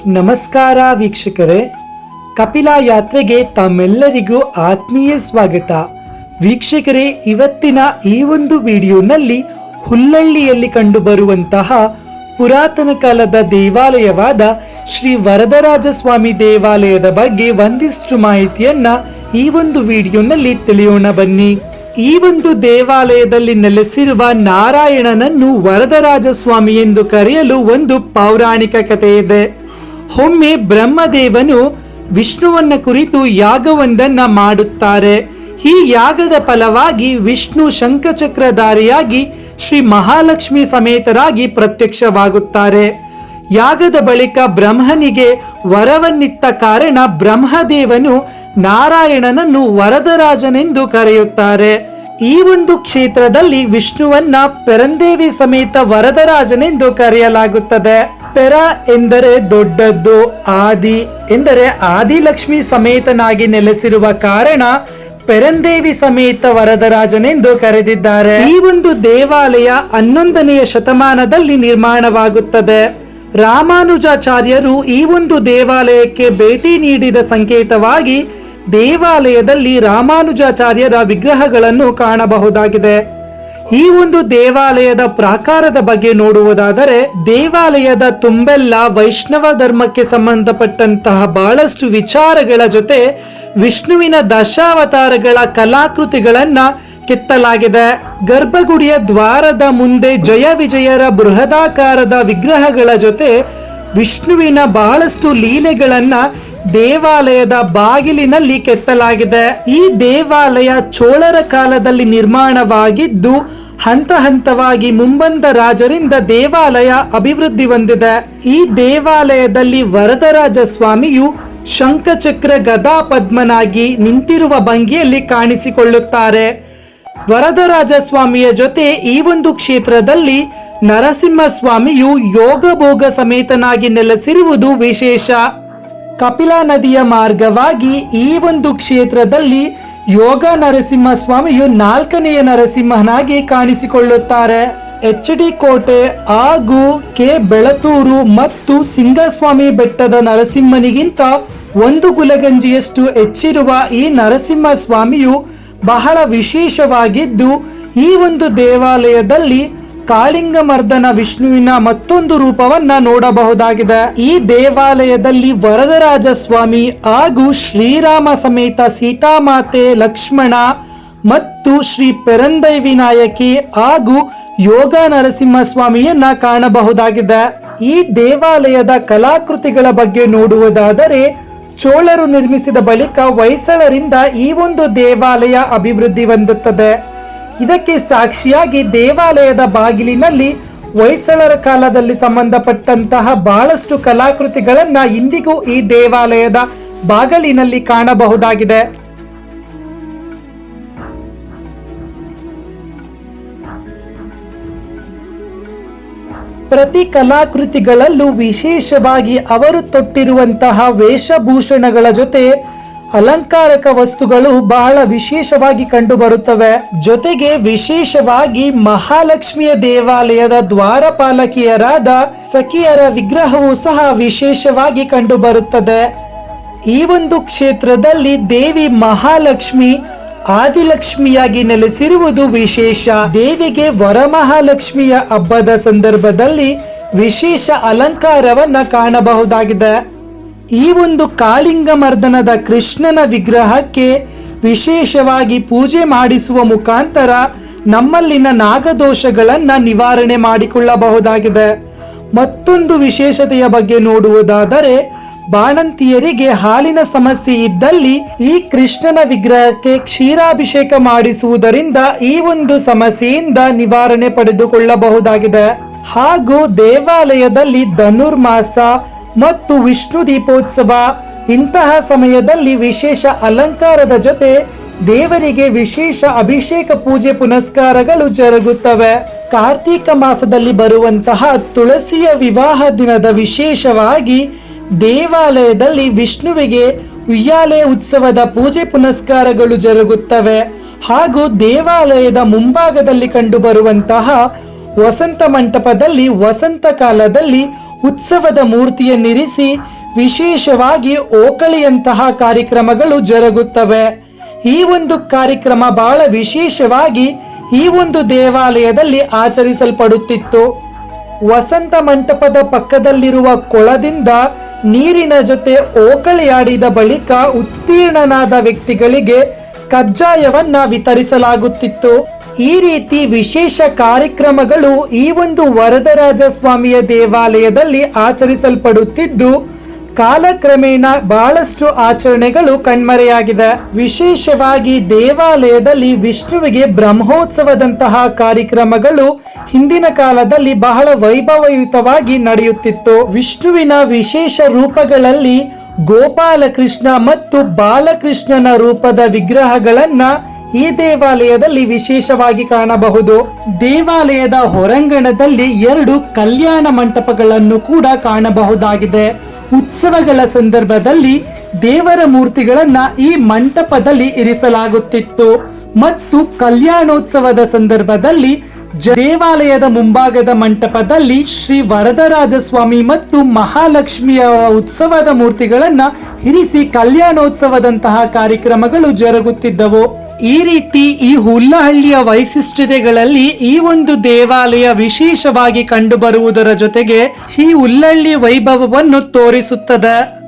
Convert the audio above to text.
ನಮಸ್ಕಾರ ವೀಕ್ಷಕರೇ. ಕಪಿಲ ಯಾತ್ರೆಗೆ ತಮ್ಮೆಲ್ಲರಿಗೂ ಆತ್ಮೀಯ ಸ್ವಾಗತ. ವೀಕ್ಷಕರೇ, ಇವತ್ತಿನ ಈ ಒಂದು ವಿಡಿಯೋನಲ್ಲಿ ಹುಲ್ಲಳ್ಳಿಯಲ್ಲಿ ಕಂಡುಬರುವಂತಹ ಪುರಾತನ ಕಾಲದ ದೇವಾಲಯವಾದ ಶ್ರೀ ವರದರಾಜ ಸ್ವಾಮಿ ದೇವಾಲಯದ ಬಗ್ಗೆ ಒಂದಿಷ್ಟು ಮಾಹಿತಿಯನ್ನ ಈ ಒಂದು ವಿಡಿಯೋನಲ್ಲಿ ತಿಳಿಯೋಣ ಬನ್ನಿ. ಈ ಒಂದು ದೇವಾಲಯದಲ್ಲಿ ನೆಲೆಸಿರುವ ನಾರಾಯಣನನ್ನು ವರದರಾಜ ಸ್ವಾಮಿ ಎಂದು ಕರೆಯಲು ಒಂದು ಪೌರಾಣಿಕ ಕಥೆ ಇದೆ. ಒಮ್ಮೆ ಬ್ರಹ್ಮದೇವನು ವಿಷ್ಣುವನ್ನ ಕುರಿತು ಯಾಗವೊಂದನ್ನ ಮಾಡುತ್ತಾರೆ. ಈ ಯಾಗದ ಫಲವಾಗಿ ವಿಷ್ಣು ಶಂಖಚಕ್ರಧಾರಿಯಾಗಿ ಶ್ರೀ ಮಹಾಲಕ್ಷ್ಮಿ ಸಮೇತರಾಗಿ ಪ್ರತ್ಯಕ್ಷವಾಗುತ್ತಾರೆ. ಯಾಗದ ಬಳಿಕ ಬ್ರಹ್ಮನಿಗೆ ವರವನ್ನಿತ್ತ ಕಾರಣ ಬ್ರಹ್ಮದೇವನು ನಾರಾಯಣನನ್ನು ವರದರಾಜನೆಂದು ಕರೆಯುತ್ತಾರೆ. ಈ ಒಂದು ಕ್ಷೇತ್ರದಲ್ಲಿ ವಿಷ್ಣುವನ್ನ ಪೆರಂದೇವಿ ಸಮೇತ ವರದರಾಜನೆಂದು ಕರೆಯಲಾಗುತ್ತದೆ. ಪೆರ ಎಂದರೆ ದೊಡ್ಡದ್ದು ಆದಿ ಎಂದರೆ ಆದಿಲಕ್ಷ್ಮಿ ಸಮೇತನಾಗಿ ನೆಲೆಸಿರುವ ಕಾರಣ ಪೆರಂದೇವಿ ಸಮೇತ ವರದರಾಜನೆಂದು ಕರೆದಿದ್ದಾರೆ. ಈ ಒಂದು ದೇವಾಲಯ ಹನ್ನೊಂದನೆಯ ಶತಮಾನದಲ್ಲಿ ನಿರ್ಮಾಣವಾಗುತ್ತದೆ. ರಾಮಾನುಜಾಚಾರ್ಯರು ಈ ಒಂದು ದೇವಾಲಯಕ್ಕೆ ಭೇಟಿ ನೀಡಿದ ಸಂಕೇತವಾಗಿ ದೇವಾಲಯದಲ್ಲಿ ರಾಮಾನುಜಾಚಾರ್ಯರ ವಿಗ್ರಹಗಳನ್ನು ಕಾಣಬಹುದಾಗಿದೆ. ಈ ಒಂದು ದೇವಾಲಯದ ಪ್ರಾಕಾರದ ಬಗ್ಗೆ ನೋಡುವುದಾದರೆ, ದೇವಾಲಯದ ತುಂಬೆಲ್ಲ ವೈಷ್ಣವ ಧರ್ಮಕ್ಕೆ ಸಂಬಂಧಪಟ್ಟಂತಹ ಬಹಳಷ್ಟು ವಿಚಾರಗಳ ಜೊತೆ ವಿಷ್ಣುವಿನ ದಶಾವತಾರಗಳ ಕಲಾಕೃತಿಗಳನ್ನ ಕೆತ್ತಲಾಗಿದೆ. ಗರ್ಭಗುಡಿಯ ದ್ವಾರದ ಮುಂದೆ ಜಯ ವಿಜಯರ ಬೃಹದಾಕಾರದ ವಿಗ್ರಹಗಳ ಜೊತೆ ವಿಷ್ಣುವಿನ ಬಹಳಷ್ಟು ಲೀಲೆಗಳನ್ನ ದೇವಾಲಯದ ಬಾಗಿಲಿನಲ್ಲಿ ಕೆತ್ತಲಾಗಿದೆ. ಈ ದೇವಾಲಯ ಚೋಳರ ಕಾಲದಲ್ಲಿ ನಿರ್ಮಾಣವಾಗಿದ್ದು ಹಂತ ಹಂತವಾಗಿ ಮುಂಬಂದ ರಾಜರಿಂದ ದೇವಾಲಯ ಅಭಿವೃದ್ಧಿ ಹೊಂದಿದೆ. ಈ ದೇವಾಲಯದಲ್ಲಿ ವರದರಾಜ ಸ್ವಾಮಿಯು ಶಂಖಚಕ್ರ ಗದಾ ಪದ್ಮನಾಗಿ ನಿಂತಿರುವ ಭಂಗಿಯಲ್ಲಿ ಕಾಣಿಸಿಕೊಳ್ಳುತ್ತಾರೆ. ವರದರಾಜ ಸ್ವಾಮಿಯ ಜೊತೆ ಈ ಒಂದು ಕ್ಷೇತ್ರದಲ್ಲಿ ನರಸಿಂಹ ಸ್ವಾಮಿಯು ಯೋಗ ಭೋಗ ಸಮೇತನಾಗಿ ನೆಲೆಸಿರುವುದು ವಿಶೇಷ. ಕಪಿಲಾ ನದಿಯ ಮಾರ್ಗವಾಗಿ ಈ ಒಂದು ಕ್ಷೇತ್ರದಲ್ಲಿ ಯೋಗ ನರಸಿಂಹ ಸ್ವಾಮಿಯು ನಾಲ್ಕನೆಯ ನರಸಿಂಹನಾಗಿ ಕಾಣಿಸಿಕೊಳ್ಳುತ್ತಾರೆ. ಎಚ್ ಡಿ ಕೋಟೆ ಹಾಗೂ ಕೆ ಬೆಳತೂರು ಮತ್ತು ಸಿಂಗಸ್ವಾಮಿ ಬೆಟ್ಟದ ನರಸಿಂಹನಿಗಿಂತ ಒಂದು ಗುಲಗಂಜಿಯಷ್ಟು ಹೆಚ್ಚಿರುವ ಈ ನರಸಿಂಹ ಸ್ವಾಮಿಯು ಬಹಳ ವಿಶೇಷವಾಗಿದ್ದು, ಈ ಒಂದು ದೇವಾಲಯದಲ್ಲಿ ಕಾಳಿಂಗಮರ್ದನ ವಿಷ್ಣುವಿನ ಮತ್ತೊಂದು ರೂಪವನ್ನ ನೋಡಬಹುದಾಗಿದೆ. ಈ ದೇವಾಲಯದಲ್ಲಿ ವರದರಾಜ ಸ್ವಾಮಿ ಹಾಗೂ ಶ್ರೀರಾಮ ಸಮೇತ ಸೀತಾಮಾತೆ ಲಕ್ಷ್ಮಣ ಮತ್ತು ಶ್ರೀ ಪೆರಂದೈ ನಾಯಕಿ ಹಾಗೂ ಯೋಗ ನರಸಿಂಹ ಸ್ವಾಮಿಯನ್ನ ಕಾಣಬಹುದಾಗಿದೆ. ಈ ದೇವಾಲಯದ ಕಲಾಕೃತಿಗಳ ಬಗ್ಗೆ ನೋಡುವುದಾದರೆ, ಚೋಳರು ನಿರ್ಮಿಸಿದ ಬಳಿಕ ಹೊಯ್ಸಳರಿಂದ ಈ ಒಂದು ದೇವಾಲಯ ಅಭಿವೃದ್ಧಿ ಹೊಂದುತ್ತದೆ. ಇದಕ್ಕೆ ಸಾಕ್ಷಿಯಾಗಿ ದೇವಾಲಯದ ಬಾಗಿಲಿನಲ್ಲಿ ಹೊಯ್ಸಳರ ಕಾಲದಲ್ಲಿ ಸಂಬಂಧಪಟ್ಟಂತಹ ಬಹಳಷ್ಟು ಕಲಾಕೃತಿಗಳನ್ನ ಇಂದಿಗೂ ಈ ದೇವಾಲಯದ ಬಾಗಿಲಿನಲ್ಲಿ ಕಾಣಬಹುದಾಗಿದೆ. ಪ್ರತಿ ಕಲಾಕೃತಿಗಳಲ್ಲೂ ವಿಶೇಷವಾಗಿ ಅವರು ತೊಟ್ಟಿರುವಂತಹ ವೇಷಭೂಷಣಗಳ ಜೊತೆ ಅಲಂಕಾರಕ ವಸ್ತುಗಳು ಬಹಳ ವಿಶೇಷವಾಗಿ ಕಂಡುಬರುತ್ತವೆ. ಜೊತೆಗೆ ವಿಶೇಷವಾಗಿ ಮಹಾಲಕ್ಷ್ಮಿಯ ದೇವಾಲಯದ ದ್ವಾರಪಾಲಕಿಯರಾದ ಸಖಿಯರ ವಿಗ್ರಹವು ಸಹ ವಿಶೇಷವಾಗಿ ಕಂಡುಬರುತ್ತದೆ. ಈ ಒಂದು ಕ್ಷೇತ್ರದಲ್ಲಿ ದೇವಿ ಮಹಾಲಕ್ಷ್ಮಿ ಆದಿಲಕ್ಷ್ಮಿಯಾಗಿ ನೆಲೆಸಿರುವುದು ವಿಶೇಷ. ದೇವಿಗೆ ವರಮಹಾಲಕ್ಷ್ಮಿಯ ಹಬ್ಬದ ಸಂದರ್ಭದಲ್ಲಿ ವಿಶೇಷ ಅಲಂಕಾರವನ್ನ ಕಾಣಬಹುದಾಗಿದೆ. ಈ ಒಂದು ಕಾಳಿಂಗ ಮರ್ದನದ ಕೃಷ್ಣನ ವಿಗ್ರಹಕ್ಕೆ ವಿಶೇಷವಾಗಿ ಪೂಜೆ ಮಾಡಿಸುವ ಮುಖಾಂತರ ನಮ್ಮಲ್ಲಿನ ನಾಗದೋಷಗಳನ್ನ ನಿವಾರಣೆ ಮಾಡಿಕೊಳ್ಳಬಹುದಾಗಿದೆ. ಮತ್ತೊಂದು ವಿಶೇಷತೆಯ ಬಗ್ಗೆ ನೋಡುವುದಾದರೆ, ಬಾಣಂತಿಯರಿಗೆ ಹಾಲಿನ ಸಮಸ್ಯೆ ಇದ್ದಲ್ಲಿ ಈ ಕೃಷ್ಣನ ವಿಗ್ರಹಕ್ಕೆ ಕ್ಷೀರಾಭಿಷೇಕ ಮಾಡಿಸುವುದರಿಂದ ಈ ಒಂದು ಸಮಸ್ಯೆಯಿಂದ ನಿವಾರಣೆ ಪಡೆದುಕೊಳ್ಳಬಹುದಾಗಿದೆ. ಹಾಗೂ ದೇವಾಲಯದಲ್ಲಿ ಧನುರ್ಮಾಸ ಮತ್ತು ವಿಷ್ಣು ದೀಪೋತ್ಸವ. ಇಂತಹ ಸಮಯದಲ್ಲಿ ವಿಶೇಷ ಅಲಂಕಾರದ ಜೊತೆ ದೇವರಿಗೆ ವಿಶೇಷ ಅಭಿಷೇಕ ಪೂಜೆ ಪುನಸ್ಕಾರಗಳು ಜರುಗುತ್ತವೆ. ಕಾರ್ತೀಕ ಮಾಸದಲ್ಲಿ ಬರುವಂತಹ ತುಳಸಿಯ ವಿವಾಹ ದಿನದ ವಿಶೇಷವಾಗಿ ದೇವಾಲಯದಲ್ಲಿ ವಿಷ್ಣುವಿಗೆ ಉಯ್ಯಾಲೆ ಉತ್ಸವದ ಪೂಜೆ ಪುನಸ್ಕಾರಗಳು ಜರುಗುತ್ತವೆ. ಹಾಗೂ ದೇವಾಲಯದ ಮುಂಭಾಗದಲ್ಲಿ ಕಂಡುಬರುವಂತಹ ವಸಂತ ಮಂಟಪದಲ್ಲಿ ವಸಂತ ಕಾಲದಲ್ಲಿ ಉತ್ಸವದ ಮೂರ್ತಿಯನ್ನಿರಿಸಿ ವಿಶೇಷವಾಗಿ ಓಕಳಿಯಂತಹ ಕಾರ್ಯಕ್ರಮಗಳು ಜರುಗುತ್ತವೆ. ಈ ಒಂದು ಕಾರ್ಯಕ್ರಮ ಬಹಳ ವಿಶೇಷವಾಗಿ ಈ ಒಂದು ದೇವಾಲಯದಲ್ಲಿ ಆಚರಿಸಲ್ಪಡುತ್ತಿತ್ತು. ವಸಂತ ಮಂಟಪದ ಪಕ್ಕದಲ್ಲಿರುವ ಕೊಳದಿಂದ ನೀರಿನ ಜೊತೆ ಓಕಳಿಯಾಡಿದ ಬಳಿಕ ಉತ್ತೀರ್ಣನಾದ ವ್ಯಕ್ತಿಗಳಿಗೆ ಕಜ್ಜಾಯವನ್ನ ವಿತರಿಸಲಾಗುತ್ತಿತ್ತು. ಈ ರೀತಿ ವಿಶೇಷ ಕಾರ್ಯಕ್ರಮಗಳು ಈ ಒಂದು ವರದರಾಜ ಸ್ವಾಮಿಯ ದೇವಾಲಯದಲ್ಲಿ ಆಚರಿಸಲ್ಪಡುತ್ತಿದ್ದು, ಕಾಲಕ್ರಮೇಣ ಬಹಳಷ್ಟು ಆಚರಣೆಗಳು ಕಣ್ಮರೆಯಾಗಿದೆ ವಿಶೇಷವಾಗಿ ದೇವಾಲಯದಲ್ಲಿ ವಿಷ್ಣುವಿಗೆ ಬ್ರಹ್ಮೋತ್ಸವದಂತಹ ಕಾರ್ಯಕ್ರಮಗಳು ಹಿಂದಿನ ಕಾಲದಲ್ಲಿ ಬಹಳ ವೈಭವಯುತವಾಗಿ ನಡೆಯುತ್ತಿತ್ತು. ವಿಷ್ಣುವಿನ ವಿಶೇಷ ರೂಪಗಳಲ್ಲಿ ಗೋಪಾಲಕೃಷ್ಣ ಮತ್ತು ಬಾಲಕೃಷ್ಣನ ರೂಪದ ವಿಗ್ರಹಗಳನ್ನ ಈ ದೇವಾಲಯದಲ್ಲಿ ವಿಶೇಷವಾಗಿ ಕಾಣಬಹುದು. ದೇವಾಲಯದ ಹೊರಾಂಗಣದಲ್ಲಿ ಎರಡು ಕಲ್ಯಾಣ ಮಂಟಪಗಳನ್ನು ಕೂಡ ಕಾಣಬಹುದಾಗಿದೆ. ಉತ್ಸವಗಳ ಸಂದರ್ಭದಲ್ಲಿ ದೇವರ ಮೂರ್ತಿಗಳನ್ನ ಈ ಮಂಟಪದಲ್ಲಿ ಇರಿಸಲಾಗುತ್ತಿತ್ತು. ಮತ್ತು ಕಲ್ಯಾಣೋತ್ಸವದ ಸಂದರ್ಭದಲ್ಲಿ ದೇವಾಲಯದ ಮುಂಭಾಗದ ಮಂಟಪದಲ್ಲಿ ಶ್ರೀ ವರದರಾಜಸ್ವಾಮಿ ಮತ್ತು ಮಹಾಲಕ್ಷ್ಮಿಯ ಉತ್ಸವದ ಮೂರ್ತಿಗಳನ್ನ ಇರಿಸಿ ಕಲ್ಯಾಣೋತ್ಸವದಂತಹ ಕಾರ್ಯಕ್ರಮಗಳು ಜರುಗುತ್ತಿದ್ದವು. ಈ ರೀತಿ ಈ ಹುಲ್ಲಹಳ್ಳಿಯ ವೈಶಿಷ್ಟ್ಯತೆಗಳಲ್ಲಿ ಈ ಒಂದು ದೇವಾಲಯ ವಿಶೇಷವಾಗಿ ಕಂಡುಬರುವುದರ ಜೊತೆಗೆ ಈ ಹುಲ್ಲಹಳ್ಳಿ ವೈಭವವನ್ನು ತೋರಿಸುತ್ತದೆ.